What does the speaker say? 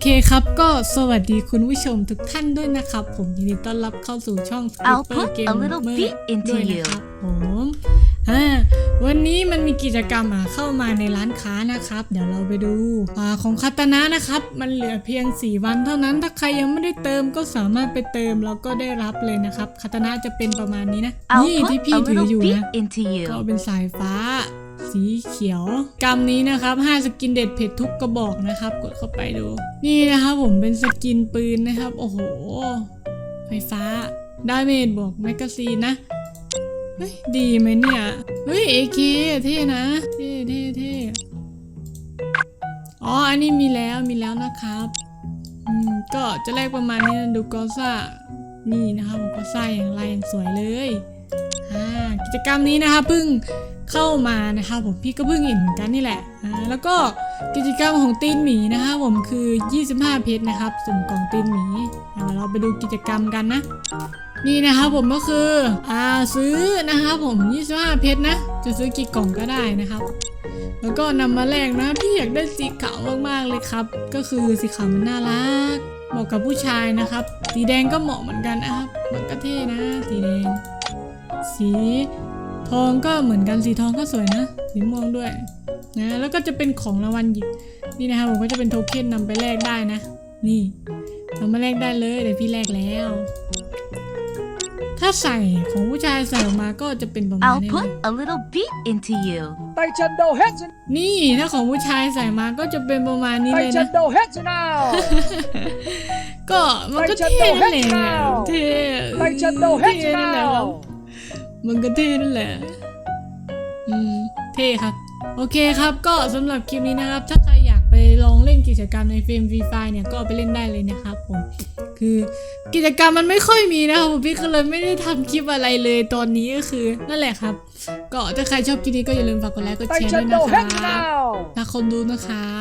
เคครับก็สวัสดีคุณผู้ชมทุกท่านด้วยนะครับ ผมยินดีต้อนรับเข้าสู่ช่อง I'll Skipper put a little Gamer bit into ด้วยนะ you ครับผมอ่าวันนี้มันมีกิจกรรมอะเข้ามาในร้านค้านะครับ เดี๋ยวเราไปดูอ่าของคาตานะนะครับ มันเหลือเพียง 4 วันเท่านั้นถ้าใครยังไม่ได้เติมก็สามารถไปเติมแล้วก็ได้รับเลยนะครับคาตานะจะเป็นประมาณนี้นะ I'll นี่ที่ put พี่ a ถือ little อยู่ bit นะ into ก็ you. เป็นสายฟ้า สีเขียวกรรมนี้นะครับ 5 สกินเด็ดเผ็ดทุกกระบอกนะครับ กดเข้าไปดู นี่นะครับผมเป็นสกินปืนนะครับ โอ้โห ไฟฟ้าดาเมจบวกแมกกาซีนนะเฮ้ยดีไหมเนี่ย เฮ้ยเอเคเท่นะ เท่เท่เท่อ๋อ อันนี้มีแล้วมีแล้วนะครับอืมก็จะแลกประมาณนี้นะดูกอซ่านี่นะครับกอซ่าอย่างไรอย่างสวยเลยอ่ากิจกรรมนี้นะคะเพิ่ง เข้ามานะคะผมพี่ก็เพิ่งเห็นเหมือนกันนี่แหละอ่าแล้วก็กิจกรรมของตีนหมีนะคะผมคือ 25 เพชรนะครับสุ่มกล่องตีนหมีอ่าเดี๋ยวเราไปดูกิจกรรมกันนะ นี่นะครับผมก็คืออ่าซื้อนะครับผม 25 เพชรนะ จะซื้อกี่กล่องก็ได้นะครับแล้วก็นำมาแลกนะพี่อยากได้สีขาวมากๆเลยครับ ก็คือสีขาวมันน่ารักเหมาะกับผู้ชายนะครับ สีแดงก็เหมาะเหมือนกันนะครับมันก็เท่นะ สีแดง สี ทองก็เหมือนกันสีทองก็สวยนะสีม่วงด้วยนะแล้วก็จะเป็นของรางวัลหยิบนี่นะครับผมก็จะเป็นโทเค็นนำไปแลกได้นะ นี่นำมาแลกได้เลยเดี๋ยวพี่แลกแล้ว ถ้าใส่ของผู้ชายใส่ออกมาก็จะเป็นประมาณ I'll นี้ put เลย a little bit into you. ไปชันโดเฮดนี่ถ้าของผู้ชายใส่มาก็จะเป็นประมาณนี้ไปเลยชันะนโดเฮดนาวก็มันก็ไปจัดเท่นั่นแหละโดเฮ็ดเจ้าเท่ไปชันโดเฮดท่นั่นแหละนาควรับ มันก็เท่นั่นแหละ อืม เท่ครับ โอเคครับ ก็สำหรับคลิปนี้นะครับ ถ้าใครอยากไปลองเล่นกิจกรรมในเฟรมฟรีไฟเนี่ย ก็เอาไปเล่นได้เลยนะครับผม คือกิจกรรมมันไม่ค่อยมีนะครับผมพี่ก็เลยไม่ได้ทำคลิปอะไรเลยตอนนี้ก็คือนั่นแหละครับ ก็ถ้าใครชอบคลิปนี้ก็อย่าลืมฝากกดไลค์ กดไปแชร์ชัด้วนยโดนะคเฮรัดนาบวถ้าคนดูนะครับ